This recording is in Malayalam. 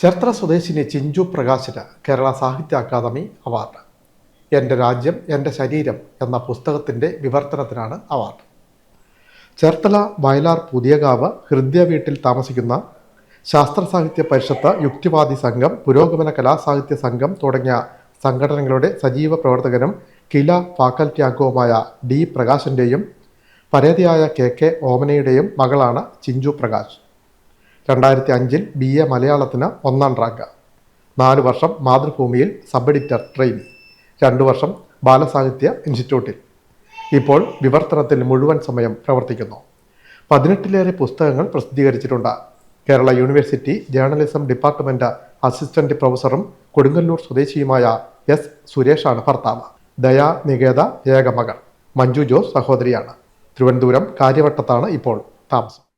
ചേർത്തല സ്വദേശിനി ചിഞ്ചു പ്രകാശിന് കേരള സാഹിത്യ അക്കാദമി അവാർഡ്. എന്റെ രാജ്യം എന്റെ ശരീരം എന്ന പുസ്തകത്തിന്റെ വിവർത്തനത്തിനാണ് അവാർഡ്. ചേർത്തല വയലാർ പുതിയകാവ് ഹൃദയ വീട്ടിൽ താമസിക്കുന്ന ശാസ്ത്ര സാഹിത്യ പരിഷത്ത് യുക്തിവാദി സംഘം പുരോഗമന കലാസാഹിത്യ സംഘം തുടങ്ങിയ സംഘടനകളുടെ സജീവ പ്രവർത്തകനും കില ഫാക്കൽറ്റി അംഗവുമായ ഡി പ്രകാശിന്റെയും പരേതിയായ കെ കെ ഓമനയുടെയും മകളാണ് ചിഞ്ചു പ്രകാശ്. രണ്ടായിരത്തി അഞ്ചിൽ ബി എ മലയാളത്തിന് ഒന്നാം റാങ്ക്. നാല് വർഷം മാതൃഭൂമിയിൽ സബ് എഡിറ്റർ ട്രെയിനി. രണ്ടു വർഷം ബാലസാഹിത്യ ഇൻസ്റ്റിറ്റ്യൂട്ടിൽ. ഇപ്പോൾ വിവർത്തനത്തിൽ മുഴുവൻ സമയം പ്രവർത്തിക്കുന്നു. പതിനെട്ടിലേറെ പുസ്തകങ്ങൾ പ്രസിദ്ധീകരിച്ചിട്ടുണ്ട്. Kerala university journalism department assistant പ്രൊഫസറും Kodungallur സ്വദേശിയുമായ എസ് സുരേഷാണ് ഭർത്താവ്. ദയാ നികേത ഏകമകൾ മഞ്ജു ജോസ് സഹോദരിയാണ്. തിരുവനന്തപുരം കാര്യവട്ടത്താണ് ഇപ്പോൾ താമസം.